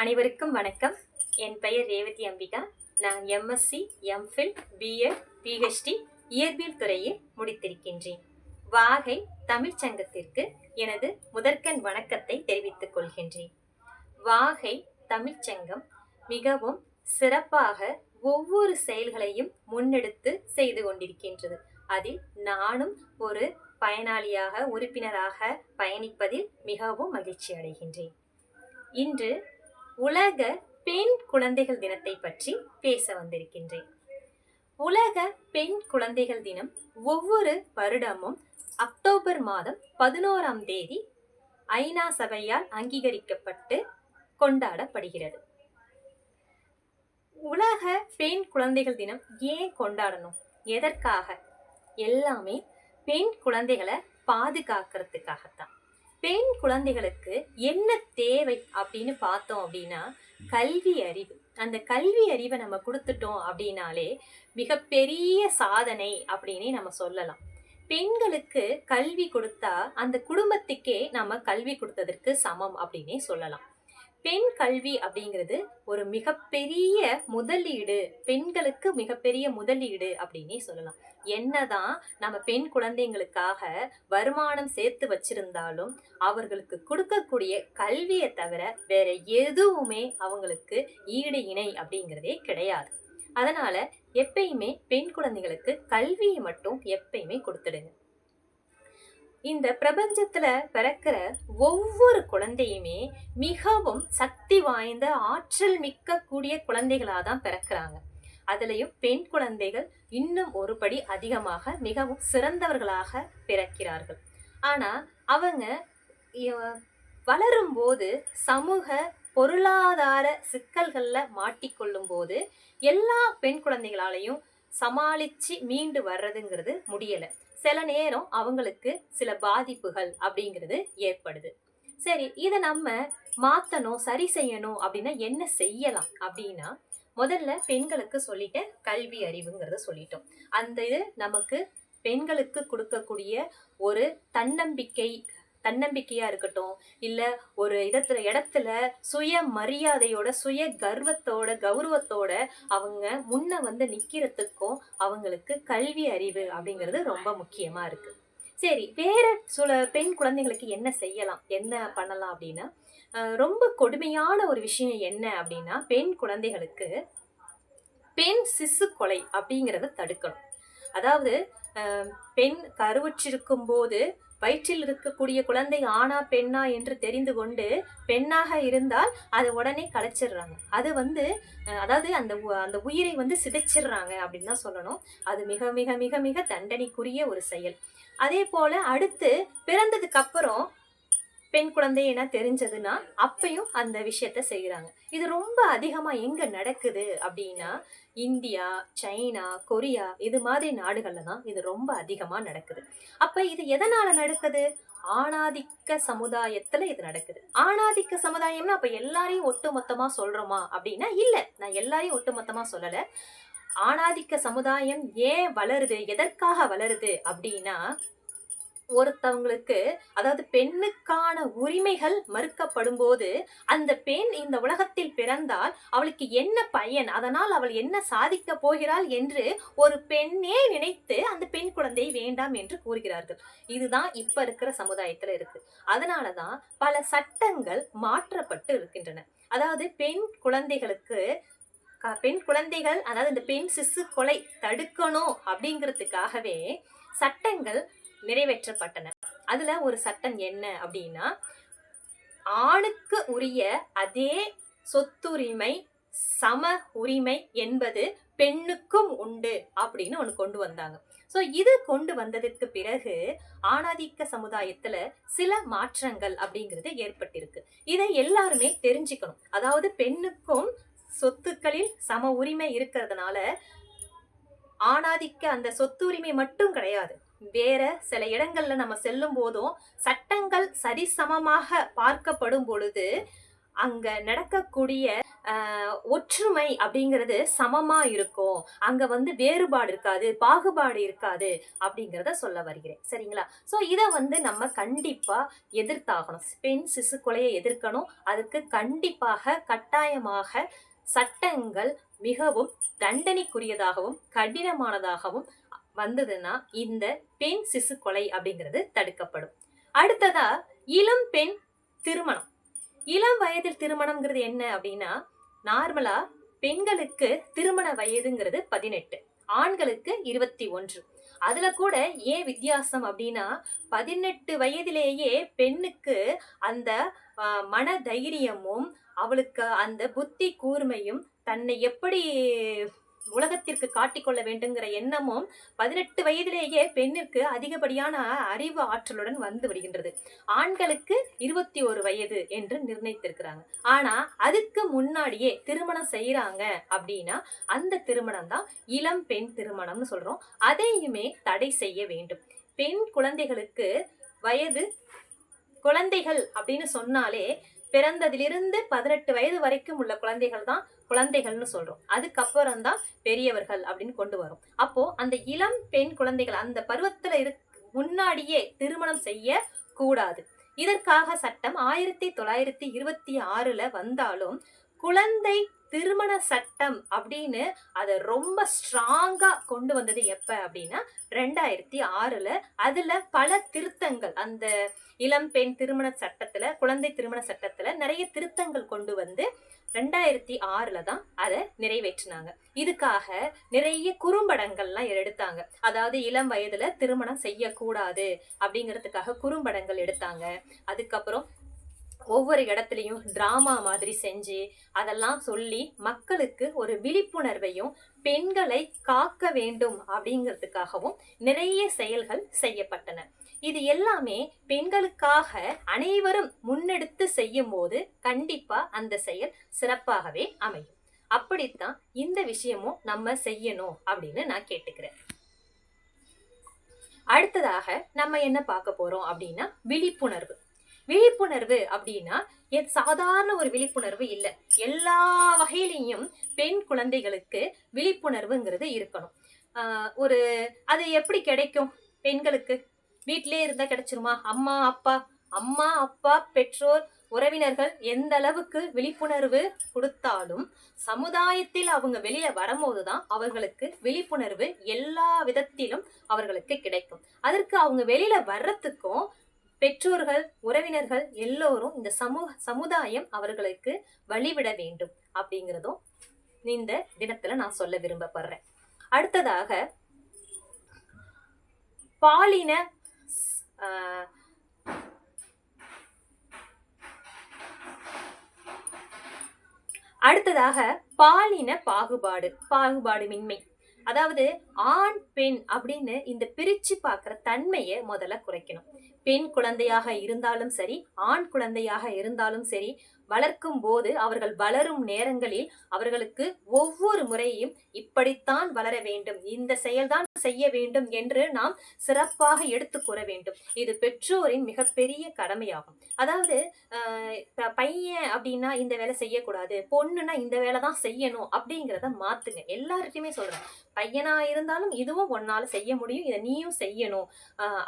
அனைவருக்கும் வணக்கம். என் பெயர் ரேவதி அம்பிகா. நான் எம்எஸ்சி எம்ஃபில் பிஎட் பிஹெச்டி இயற்பியல் துறையில் முடித்திருக்கின்றேன். வாகை தமிழ்ச்சங்கத்திற்கு எனது முதற்கண் வணக்கத்தை தெரிவித்துக் கொள்கின்றேன். வாகை தமிழ்ச்சங்கம் மிகவும் சிறப்பாக ஒவ்வொரு செயல்களையும் முன்னெடுத்து செய்து கொண்டிருக்கின்றது. அதில் நானும் ஒரு பயனாளியாக உறுப்பினராக பயணிப்பதில் மிகவும் மகிழ்ச்சி அடைகின்றேன். இன்று உலக பெண் குழந்தைகள் தினத்தை பற்றி பேச வந்திருக்கின்றேன். உலக பெண் குழந்தைகள் தினம் ஒவ்வொரு வருடமும் அக்டோபர் மாதம் பதினோராம் தேதி ஐநா சபையால் அங்கீகரிக்கப்பட்டு கொண்டாடப்படுகிறது. உலக பெண் குழந்தைகள் தினம் ஏன் கொண்டாடணும்? எதற்காக? எல்லாமே பெண் குழந்தைகளை பாதுகாக்கிறதுக்காகத்தான். பெண் குழந்தைகளுக்கு என்ன தேவை அப்படின்னு பார்த்தோம் அப்படின்னா கல்வி அறிவு. அந்த கல்வி அறிவை நம்ம கொடுத்துட்டோம் அப்படின்னாலே மிகப்பெரிய சாதனை அப்படின்னே நம்ம சொல்லலாம். பெண்களுக்கு கல்வி கொடுத்தா அந்த குடும்பத்துக்கே நம்ம கல்வி கொடுத்ததற்கு சமம் அப்படின்னே சொல்லலாம். பெண் கல்வி அப்படிங்கிறது ஒரு மிகப்பெரிய முதலீடு. பெண்களுக்கு மிகப்பெரிய முதலீடு அப்படின்னே சொல்லலாம். என்னதான் நம்ம பெண் குழந்தைங்களுக்காக வருமானம் சேர்த்து வச்சிருந்தாலும் அவர்களுக்கு கொடுக்கக்கூடிய கல்வியை தவிர வேற எதுவுமே அவங்களுக்கு ஈடு இணை அப்படிங்கிறதே கிடையாது. அதனால எப்பயுமே பெண் குழந்தைகளுக்கு கல்வியை மட்டும் எப்பயுமே கொடுத்துடுங்க. இந்த பிரபஞ்சத்துல பிறக்கிற ஒவ்வொரு குழந்தையுமே மிகவும் சக்தி வாய்ந்த ஆற்றல் மிக்க கூடிய குழந்தைகளாக தான் பிறக்கிறாங்க. அதுலேயும் பெண் குழந்தைகள் இன்னும் ஒரு படி அதிகமாக மிகவும் சிறந்தவர்களாக பிறக்கிறார்கள். ஆனால் அவங்க வளரும்போது சமூக பொருளாதார சிக்கல்களில் மாட்டிக்கொள்ளும் போது எல்லா பெண் குழந்தைகளாலையும் சமாளித்து மீண்டு வர்றதுங்கிறது முடியலை. சில நேரம் அவங்களுக்கு சில பாதிப்புகள் அப்படிங்கிறது ஏற்படுது. சரி இதை நம்ம மாற்றணும் சரி செய்யணும் அப்படின்னா என்ன செய்யலாம் அப்படின்னா முதல்ல பெண்களுக்கு சொல்லிட்ட கல்வி அறிவுங்கிறத சொல்லிட்டோம். அந்த இது நமக்கு பெண்களுக்கு கொடுக்கக்கூடிய ஒரு தன்னம்பிக்கை தன்னம்பிக்கையா இருக்கட்டும் இல்ல ஒரு இடத்துல இடத்துல சுய மரியாதையோட சுய கர்வத்தோட கௌரவத்தோட அவங்க முன்ன வந்து நிக்கிறதுக்கும் அவங்களுக்கு கல்வி அறிவு அப்படிங்கிறது ரொம்ப முக்கியமா இருக்கு. சரி வேற சில பெண் குழந்தைகளுக்கு என்ன செய்யலாம்? என்ன பண்ணலாம் அப்படின்னா ரொம்ப கொடுமையான ஒரு விஷயம் என்ன அப்படின்னா பெண் குழந்தைகளுக்கு பெண் சிசு கொலை அப்படிங்கிறத தடுக்கணும். அதாவது பெண் கருவுற்றிருக்கும் போது வயிற்றில் இருக்கக்கூடிய குழந்தை ஆணா பெண்ணா என்று தெரிந்து கொண்டு பெண்ணாக இருந்தால் அதை உடனே கலைச்சிடுறாங்க. அது வந்து அதாவது அந்த உ- அந்த உயிரை வந்து சிதைச்சிடுறாங்க அப்படின்னு தான் சொல்லணும். அது மிக மிக மிக மிக தண்டனைக்குரிய ஒரு செயல். அதே போல அடுத்து பிறந்ததுக்கு அப்புறம் பெண் குழந்தை என தெரிஞ்சதுன்னா அப்பையும் அந்த விஷயத்த செய்கிறாங்க இது ரொம்ப அதிகமா எங்க நடக்குது அப்படின்னா இந்தியா சைனா கொரியா இது மாதிரி நாடுகள்ல தான் இது ரொம்ப அதிகமா நடக்குது. அப்ப இது எதனால நடக்குது? ஆணாதிக்க சமுதாயத்துல இது நடக்குது. ஆணாதிக்க சமுதாயம்னா அப்ப எல்லாரையும் ஒட்டுமொத்தமா சொல்றோமா அப்படின்னா இல்ல. நான் எல்லாரையும் ஒட்டுமொத்தமா சொல்லல. ஆணாதிக்க சமுதாயம் ஏன் வளருது? எதற்காக வளருது அப்படின்னா ஒருத்தவங்களுக்கு அதாவது பெண்ணுக்கான உரிமைகள் மறுக்கப்படும் போது அந்த பெண் இந்த உலகத்தில் பிறந்தால் அவளுக்கு என்ன பயன்? அதனால் அவள் என்ன சாதிக்க போகிறாள் என்று ஒரு பெண்ணே நினைத்து அந்த பெண் குழந்தை வேண்டாம் என்று கூறுகிறார்கள். இதுதான் இப்ப இருக்கிற சமுதாயத்துல இருக்கு. அதனாலதான் பல சட்டங்கள் மாற்றப்பட்டு இருக்கின்றன. அதாவது பெண் குழந்தைகளுக்கு பெண் குழந்தைகள் அதாவது இந்த பெண் சிசு கொலை தடுக்கணும் அப்படிங்கிறதுக்காகவே சட்டங்கள் நிறைவேற்றப்பட்டன. அதுல ஒரு சட்டம் என்ன அப்படின்னா ஆணுக்கு உரிய அதே சொத்துரிமை சம உரிமை என்பது பெண்ணுக்கும் உண்டு அப்படின்னு ஒன்று கொண்டு வந்தாங்க. ஸோ இது கொண்டு வந்ததற்கு பிறகு ஆணாதிக்க சமுதாயத்துல சில மாற்றங்கள் அப்படிங்கிறது ஏற்பட்டிருக்கு. இதை எல்லாருமே தெரிஞ்சுக்கணும். அதாவது பெண்ணுக்கும் சொத்துக்களில் சம உரிமை இருக்கிறதுனால ஆணாதிக்க அந்த சொத்துரிமை மட்டும் கிடையாது. வேற சில இடங்கள்ல நம்ம செல்லும் போதும் சட்டங்கள் சரிசமமாக பார்க்கப்படும் பொழுது அங்க நடக்கக்கூடிய ஒற்றுமை அப்படிங்கிறது சமமா இருக்கும். அங்க வந்து வேறுபாடு இருக்காது பாகுபாடு இருக்காது அப்படிங்கிறத சொல்ல வருகிறேன். சரிங்களா? ஸோ இதை வந்து நம்ம கண்டிப்பா எதிர்த்தாகணும். பெண் சிசு கொலையை எதிர்க்கணும். அதுக்கு கண்டிப்பாக கட்டாயமாக சட்டங்கள் மிகவும் தண்டனைக்குரியதாகவும் கடினமானதாகவும் வந்ததுன்னா இந்த பெண் சிசு கொலை அப்படிங்கிறது தடுக்கப்படும். அடுத்ததா இளம் பெண் திருமணம். இளம் வயதில் திருமணம்ங்கிறது என்ன அப்படின்னா நார்மலா பெண்களுக்கு திருமண வயதுங்கிறது பதினெட்டு ஆண்களுக்கு இருபத்தி ஒன்று. அதுல கூட ஏன் வித்தியாசம் அப்படின்னா பதினெட்டு வயதிலேயே பெண்ணுக்கு அந்த மன தைரியமும் அவளுக்கு அந்த புத்தி கூர்மையும் தன்னை எப்படி உலகத்திற்கு காட்டிக்கொள்ள வேண்டுங்கிற எண்ணமும் பதினெட்டு வயதிலேயே பெண்ணிற்கு அதிகப்படியான அறிவு ஆற்றலுடன் வந்து விடுகின்றது. ஆண்களுக்கு இருபத்தி ஒரு வயது என்று நிர்ணயித்திருக்கிறாங்க. ஆனா அதுக்கு முன்னாடியே திருமணம் செய்யறாங்க அப்படின்னா அந்த திருமணம் தான் இளம் பெண் திருமணம்னு சொல்றோம். அதையுமே தடை செய்ய வேண்டும். பெண் குழந்தைகளுக்கு வயது குழந்தைகள் அப்படின்னு சொன்னாலே பிறந்ததிலிருந்து பதினெட்டு வயது வரைக்கும் உள்ள குழந்தைகள் தான் குழந்தைகள்னு சொல்றோம். அதுக்கப்புறம் தான் பெரியவர்கள் அப்படின்னு கொண்டு வரும். அப்போ அந்த இளம் பெண் குழந்தைகள் அந்த பருவத்துல இரு முன்னாடியே திருமணம் செய்ய கூடாது. இதற்காக சட்டம் ஆயிரத்தி தொள்ளாயிரத்தி இருபத்தி ஆறுல வந்தாலும் குழந்தை திருமண சட்டம் அப்படின்னு அதை ரொம்ப ஸ்ட்ராங்காக கொண்டு வந்தது எப்போ அப்படின்னா ரெண்டாயிரத்தி ஆறில். அதில் பல திருத்தங்கள் அந்த இளம் பெண் திருமண சட்டத்தில் குழந்தை திருமண சட்டத்தில் நிறைய திருத்தங்கள் கொண்டு வந்து ரெண்டாயிரத்தி ஆறில் தான் அதை நிறைவேற்றினாங்க. இதுக்காக நிறைய குறும்படங்கள்லாம் எடுத்தாங்க. அதாவது இளம் வயதில் திருமணம் செய்யக்கூடாது அப்படிங்கிறதுக்காக குறும்படங்கள் எடுத்தாங்க. அதுக்கப்புறம் ஒவ்வொரு இடத்துலையும் ட்ராமா மாதிரி செஞ்சு அதெல்லாம் சொல்லி மக்களுக்கு ஒரு விழிப்புணர்வையும் பெண்களை காக்க வேண்டும் அப்படிங்கிறதுக்காகவும் நிறைய செயல்கள் செய்யப்பட்டன. இது எல்லாமே பெண்களுக்காக அனைவரும் முன்னெடுத்து செய்யும் போது கண்டிப்பா அந்த செயல் சிறப்பாகவே அமையும். அப்படித்தான் இந்த விஷயமும் நம்ம செய்யணும் அப்படின்னு நான் கேட்டுக்கிறேன். அடுத்ததாக நம்ம என்ன பார்க்க போறோம் அப்படின்னா விழிப்புணர்வு. விழிப்புணர்வு அப்படின்னா எ- சாதாரண ஒரு விழிப்புணர்வு இல்லை. எல்லா வகையிலையும் பெண் குழந்தைகளுக்கு விழிப்புணர்வுங்கிறது இருக்கணும். ஒரு அது எப்படி கிடைக்கும் பெண்களுக்கு? வீட்டிலே இருந்தா கிடைச்சிருமா? அம்மா அப்பா அம்மா அப்பா பெற்றோர் உறவினர்கள் எந்த அளவுக்கு விழிப்புணர்வு கொடுத்தாலும் சமுதாயத்தில் அவங்க வெளியில வரும்போது தான் அவர்களுக்கு விழிப்புணர்வு எல்லா விதத்திலும் அவர்களுக்கு கிடைக்கும். அதற்கு அவங்க வெளியில வர்றதுக்கும் பெற்றோர்கள் உறவினர்கள் எல்லோரும் இந்த சமூக சமுதாயம் அவர்களுக்கு வழிவிட வேண்டும் அப்படிங்கிறதும் இந்த தினத்துல நான் சொல்ல விரும்பப்படுறேன். அடுத்ததாக பாலின அடுத்ததாக பாலின பாகுபாடு பாகுபாடுமின்மை. அதாவது ஆண் பெண் அப்படின்னு இந்த பிரிச்சு பார்க்குற தன்மையை முதல்ல குறைக்கணும். பெண் குழந்தையாக இருந்தாலும் சரி ஆண் குழந்தையாக இருந்தாலும் சரி வளர்க்கும் போது அவர்கள் வளரும் நேரங்களில் அவர்களுக்கு ஒவ்வொரு முறையும் இப்படித்தான் வளர வேண்டும். இந்த செயல்தான் செய்ய வேண்டும் என்று நாம் சிறப்பாக எடுத்து கூற வேண்டும். இது பெற்றோரின் மிகப்பெரிய கடமையாகும். அதாவது பையன் அப்படின்னா இந்த வேலை செய்யக்கூடாது பொண்ணுன்னா இந்த வேலை தான் செய்யணும் அப்படிங்கிறத மாத்துங்க. எல்லார்கிட்டையுமே சொல்றேன். பையனா இருந்தாலும் இதுவும் ஒன்னால செய்ய முடியும் இதை நீயும் செய்யணும்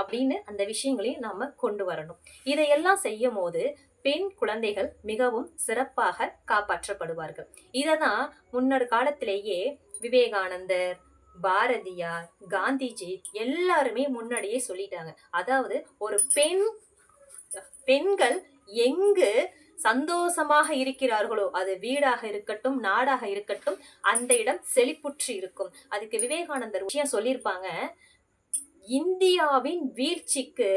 அப்படின்னு அந்த விஷயங்களையும் நாம கொண்டு வரணும். இதையெல்லாம் செய்யும் போது பெண் குழந்தைகள் மிகவும் சிறப்பாக காப்பாற்றப்படுவார்கள். இததான் முன்னொரு காலத்திலேயே விவேகானந்தர் பாரதியார் காந்திஜி எல்லாருமே முன்னாடியே சொல்லிட்டாங்க. அதாவது ஒரு பெண் பெண்கள் எங்கு சந்தோஷமாக இருக்கிறார்களோ அது வீடாக இருக்கட்டும் நாடாக இருக்கட்டும் அந்த இடம் செழிப்புற்று இருக்கும். அதுக்கு விவேகானந்தர் விஷயம் சொல்லியிருப்பாங்க இந்தியாவின் வீழ்ச்சிக்கு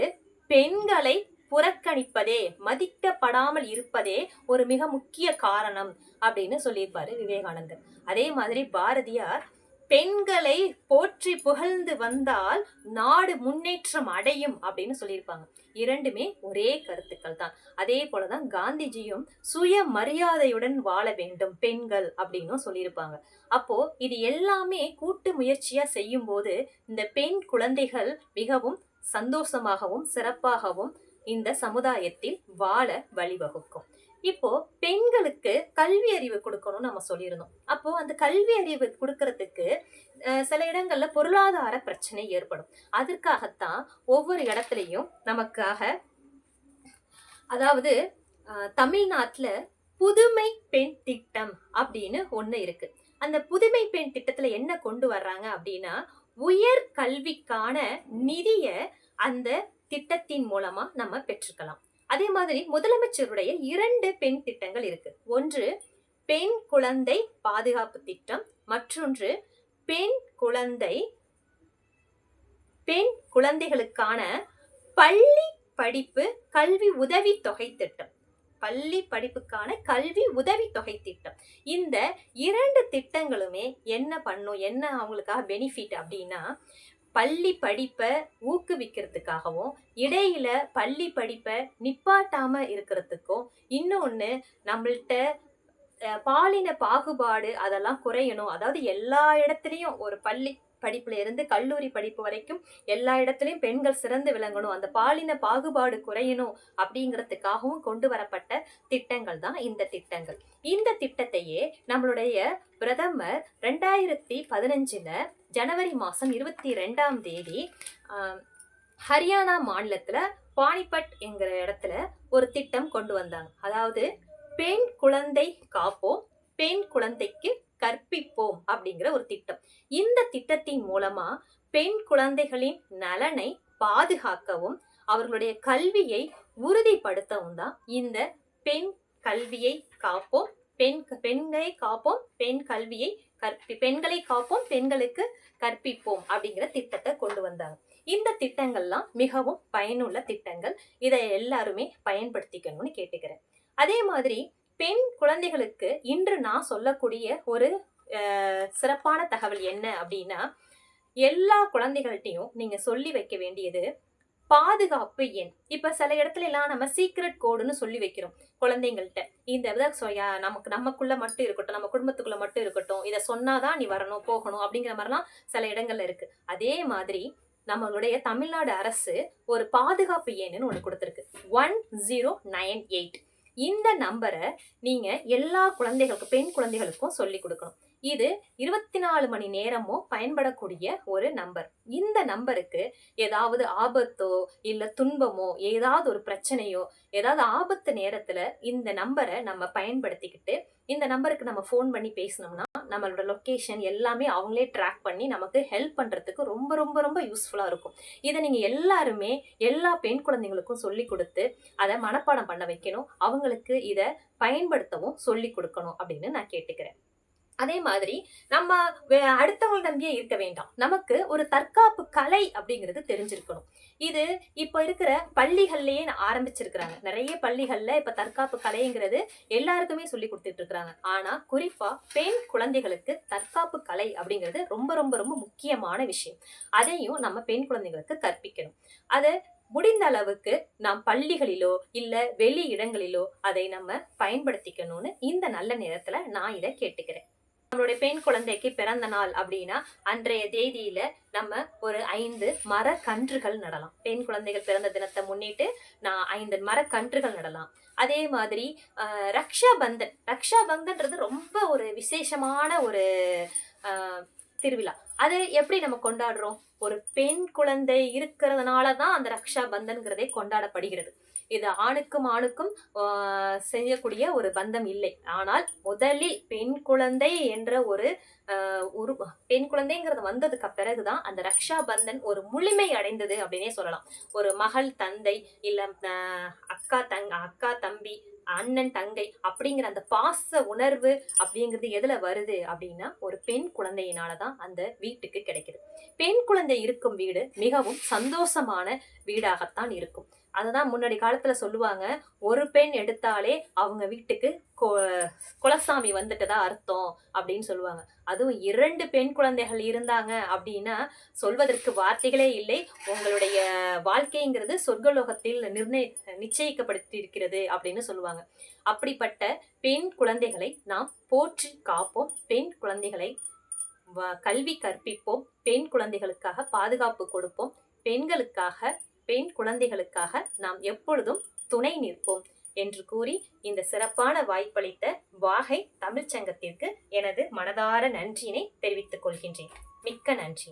பெண்களை புறக்கணிப்பதே மதிக்கப்படாமல் இருப்பதே ஒரு மிக முக்கிய காரணம் அப்படின்னு சொல்லியிருப்பாரு விவேகானந்தர். அதே மாதிரி பாரதியார் பெண்களை போற்றி புகழ்ந்து வந்தால் நாடு முன்னேற்றம் அடையும் அப்படின்னு சொல்லியிருப்பாங்க. இரண்டுமே ஒரே கருத்துக்கள் தான். அதே போலதான் காந்திஜியும் சுய மரியாதையுடன் வாழ வேண்டும் பெண்கள் அப்படின்னும் சொல்லியிருப்பாங்க. அப்போ இது எல்லாமே கூட்டு முயற்சியா செய்யும் போது இந்த பெண் குழந்தைகள் மிகவும் சந்தோஷமாகவும் சிறப்பாகவும் இந்த சமுதாயத்தில் வாழ வழிவகுக்கும். இப்போ பெண்களுக்கு கல்வி அறிவு கொடுக்கணும்னு நம்ம சொல்லியிருந்தோம். அப்போ அந்த கல்வி அறிவு கொடுக்கறதுக்கு சில இடங்கள்ல பொருளாதார பிரச்சனை ஏற்படும். அதற்காகத்தான் ஒவ்வொரு இடத்துலையும் நமக்காக அதாவது தமிழ்நாட்டில் புதுமை பெண் திட்டம் அப்படின்னு ஒன்று இருக்கு. அந்த புதுமை பெண் திட்டத்தில் என்ன கொண்டு வர்றாங்க அப்படின்னா உயர் கல்விக்கான நிதிய அந்த திட்டத்தின் மூலமா நம்ம பெற்றுக்கலாம் அதே மாதிரி முதலமைச்சருடைய இரண்டு பெண் திட்டங்கள் இருக்கு. ஒன்று பெண் குழந்தை பாதுகாப்பு திட்டம். மற்றொன்று பெண் குழந்தை பெண் குழந்தைகளுக்கான பள்ளி படிப்பு கல்வி உதவி தொகை திட்டம். பள்ளி படிப்புக்கான கல்வி உதவி தொகை திட்டம். இந்த இரண்டு திட்டங்களுமே என்ன பண்ணும்? என்ன அவங்களுக்காக பெனிஃபிட் அப்படின்னா பள்ளி படிப்பை ஊக்குவிக்கிறதுக்காகவும் இடையில பள்ளி படிப்பை நிப்பாட்டாம இருக்கிறதுக்கும் இன்னொன்று நம்மள்கிட்ட பாலின பாகுபாடு அதெல்லாம் குறையணும். அதாவது எல்லா இடத்துலையும் ஒரு பள்ளி படிப்புல இருந்து கல்லூரி படிப்பு வரைக்கும் எல்லா இடத்துலையும் பெண்கள் சிறந்து விளங்கணும். அந்த பாலின பாகுபாடு குறையணும் அப்படிங்கிறதுக்காகவும் கொண்டு வரப்பட்ட திட்டங்கள் தான் இந்த திட்டங்கள். இந்த திட்டத்தையே நம்மளுடைய பிரதமர் ரெண்டாயிரத்தி பதினஞ்சுல ஜனவரி மாசம் இருபத்தி ரெண்டாம் தேதி ஹரியானா மாநிலத்துல பானிபட் என்கிற இடத்துல ஒரு திட்டம் கொண்டு வந்தாங்க. அதாவது பெண் குழந்தை காப்போம் பெண் குழந்தைக்கு கற்பிப்போம் அப்படிங்கிற ஒரு திட்டம். இந்த திட்டத்தின் மூலமா பெண் குழந்தைகளின் நலனை பாதுகாக்கவும் அவர்களுடைய கல்வியை உறுதிப்படுத்தவும் தான் இந்த பெண் கல்வியை காப்போம். பெண் பெண்களை காப்போம் பெண் கல்வியை கற்பி பெண்களை காப்போம் பெண்களுக்கு கற்பிப்போம் அப்படிங்கிற திட்டத்தை கொண்டு வந்தாங்க. இந்த திட்டங்கள்லாம் மிகவும் பயனுள்ள திட்டங்கள். இதை எல்லாருமே பயன்படுத்திக்கணும்னு கேட்டுக்கிறேன். அதே மாதிரி பெண் குழந்தைகளுக்கு இன்று நான் சொல்லக்கூடிய ஒரு சிறப்பான தகவல் என்ன அப்படின்னா எல்லா குழந்தைகள்கிட்டையும் நீங்க சொல்லி வைக்க வேண்டியது பாதுகாப்பு எண். இப்ப சில இடத்துல எல்லாம் நம்ம சீக்ரெட் கோடுன்னு சொல்லி வைக்கிறோம் குழந்தைங்கள்ட்ட. இந்த இதை நமக்கு நமக்குள்ள மட்டும் இருக்கட்டும் நம்ம குடும்பத்துக்குள்ள மட்டும் இருக்கட்டும் இதை சொன்னாதான் நீ வரணும் போகணும் அப்படிங்கிற மாதிரிலாம் சில இடங்கள்ல இருக்கு. அதே மாதிரி நம்மளுடைய தமிழ்நாடு அரசு ஒரு பாதுகாப்பு எண்ணுன்னு ஒன்று கொடுத்துருக்கு. One zero nine eight. இந்த நம்பரை நீங்கள் எல்லா குழந்தைகளுக்கும் பெண் குழந்தைகளுக்கும் சொல்லி கொடுக்கணும். இது இருபத்தி நாலு மணி நேரமும் பயன்படக்கூடிய ஒரு நம்பர். இந்த நம்பருக்கு ஏதாவது ஆபத்தோ இல்ல துன்பமோ ஏதாவது ஒரு பிரச்சனையோ ஏதாவது ஆபத்து நேரத்துல இந்த நம்பரை நம்ம பயன்படுத்திக்கிட்டு இந்த நம்பருக்கு நம்ம ஃபோன் பண்ணி பேசினோம்னா நம்மளோட லொக்கேஷன் எல்லாமே அவங்களே ட்ராக் பண்ணி நமக்கு ஹெல்ப் பண்ணுறதுக்கு ரொம்ப ரொம்ப ரொம்ப யூஸ்ஃபுல்லாக இருக்கும். இதை நீங்கள் எல்லாருமே எல்லா பெண் குழந்தைங்களுக்கும் சொல்லி கொடுத்து அதை மனப்பாடம் பண்ண வைக்கணும். அவங்களுக்கு இதை பயன்படுத்தவும் சொல்லி கொடுக்கணும் அப்படின்னு நான் கேட்டுக்கிறேன். அதே மாதிரி நம்ம அடுத்தவங்க நம்பியே இருக்க வேண்டாம். நமக்கு ஒரு தற்காப்பு கலை அப்படிங்கிறது தெரிஞ்சிருக்கணும். இது இப்போ இருக்கிற பள்ளிகள்லயே ஆரம்பிச்சிருக்கிறாங்க. நிறைய பள்ளிகளில் இப்போ தற்காப்பு கலைங்கிறது எல்லாருக்குமே சொல்லி கொடுத்துட்டு இருக்கிறாங்க ஆனால் குறிப்பாக பெண் குழந்தைகளுக்கு தற்காப்பு கலை அப்படிங்கிறது ரொம்ப ரொம்ப ரொம்ப முக்கியமான விஷயம். அதையும் நம்ம பெண் குழந்தைகளுக்கு கற்பிக்கணும். அதை முடிந்த அளவுக்கு நாம் பள்ளிகளிலோ இல்லை வெளி இடங்களிலோ அதை நம்ம பயன்படுத்திக்கணும்னு இந்த நல்ல நேரத்தில் நான் இதை கேட்டுக்கிறேன். நம்மளுடைய பெண் குழந்தைக்கு பிறந்த நாள் அப்படின்னா அன்றைய தேதியில நம்ம ஒரு ஐந்து மரக்கன்றுகள் நடலாம். பெண் குழந்தைகள் பிறந்த தினத்தை முன்னிட்டு நான் ஐந்து மரக்கன்றுகள் நடலாம். அதே மாதிரி ரக்ஷா பந்தன் ரக்ஷா பந்தன்றது ரொம்ப ஒரு விசேஷமான ஒரு திருவிழா. அதை எப்படி நம்ம கொண்டாடுறோம்? ஒரு பெண் குழந்தை இருக்கிறதுனால தான் அந்த ரக்ஷா பந்தன்கிறதே கொண்டாடப்படுகிறது. இது ஆணுக்கும் ஆணுக்கும் செய்யக்கூடிய ஒரு பந்தம் இல்லை. ஆனால் முதலில் பெண் குழந்தை என்ற ஒரு உரு ஒரு பெண் குழந்தைங்கிறது வந்ததுக்கு பிறகுதான் அந்த ரக்ஷா பந்தன் ஒரு முழுமை அடைந்தது அப்படின்னே சொல்லலாம். ஒரு மகள் தந்தை இல்ல அக்கா தங்க அக்கா தம்பி அண்ணன் தங்கை அப்படிங்கிற அந்த பாச உணர்வு அப்படிங்கிறது எதுல வருது அப்படின்னா ஒரு பெண் குழந்தையினாலதான் அந்த வீட்டுக்கு கிடைக்குது. பெண் குழந்தை இருக்கும் வீடு மிகவும் சந்தோஷமான வீடாகத்தான் இருக்கும். அததான் முன்னாடி காலத்தில் சொல்லுவாங்க ஒரு பெண் எடுத்தாலே அவங்க வீட்டுக்கு கொ- குலசாமி வந்துட்டதா அர்த்தம் அப்படின்னு சொல்லுவாங்க. அதுவும் இரண்டு பெண் குழந்தைகள் இருந்தாங்க அப்படின்னா சொல்வதற்கு வார்த்தைகளே இல்லை உங்களுடைய வாழ்க்கைங்கிறது சொர்க்கலோகத்தில் நிர்ணய நிச்சயிக்கப்படுத்தியிருக்கிறது அப்படின்னு சொல்லுவாங்க. அப்படிப்பட்ட பெண் குழந்தைகளை நாம் போற்றி காப்போம் பெண் குழந்தைகளை வ- கல்வி கற்பிப்போம் பெண் குழந்தைகளுக்காக பாதுகாப்பு கொடுப்போம் பெண்களுக்காக பெண் குழந்தைகளுக்காக நாம் எப்பொழுதும் துணை நிற்போம் என்று கூறி இந்த சிறப்பான வாய்ப்பளித்த வாகை தமிழ்ச்சங்கத்திற்கு எனது மனதார நன்றியினை தெரிவித்துக் கொள்கின்றேன். மிக்க நன்றி.